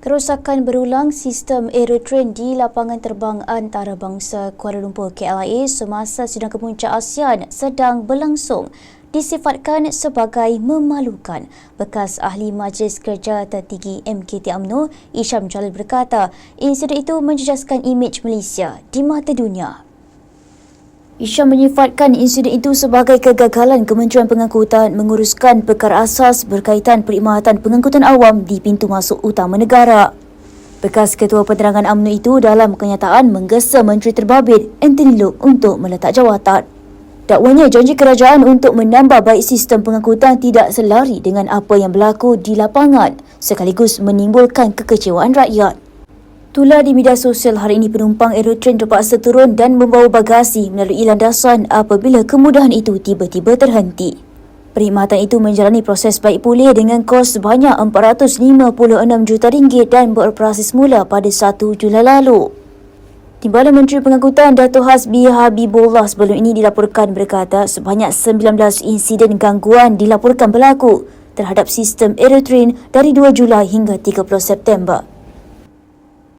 Kerosakan berulang sistem aerotrain di lapangan terbang antarabangsa Kuala Lumpur KLIA semasa sidang kemuncak ASEAN sedang berlangsung disifatkan sebagai memalukan. Bekas ahli Majlis Kerja Tertinggi MKT UMNO, Isham Jalil berkata, insiden itu menjejaskan imej Malaysia di mata dunia. Isyam menyifatkan insiden itu sebagai kegagalan Kementerian Pengangkutan menguruskan perkara asas berkaitan perkhidmatan pengangkutan awam di pintu masuk utama negara. Bekas Ketua Penerangan UMNO itu dalam kenyataan menggesa Menteri Terbabit Anthony Loke untuk meletak jawatan. Dakwanya janji kerajaan untuk menambah baik sistem pengangkutan tidak selari dengan apa yang berlaku di lapangan sekaligus menimbulkan kekecewaan rakyat. Tular di media sosial hari ini penumpang aerotrain terpaksa turun dan membawa bagasi melalui landasan apabila kemudahan itu tiba-tiba terhenti. Perkhidmatan itu menjalani proses baik pulih dengan kos sebanyak 456 juta ringgit dan beroperasi semula pada 1 Julai lalu. Timbalan Menteri Pengangkutan Dato' Hasbi Habibullah sebelum ini dilaporkan berkata sebanyak 19 insiden gangguan dilaporkan berlaku terhadap sistem aerotrain dari 2 Julai hingga 30 September.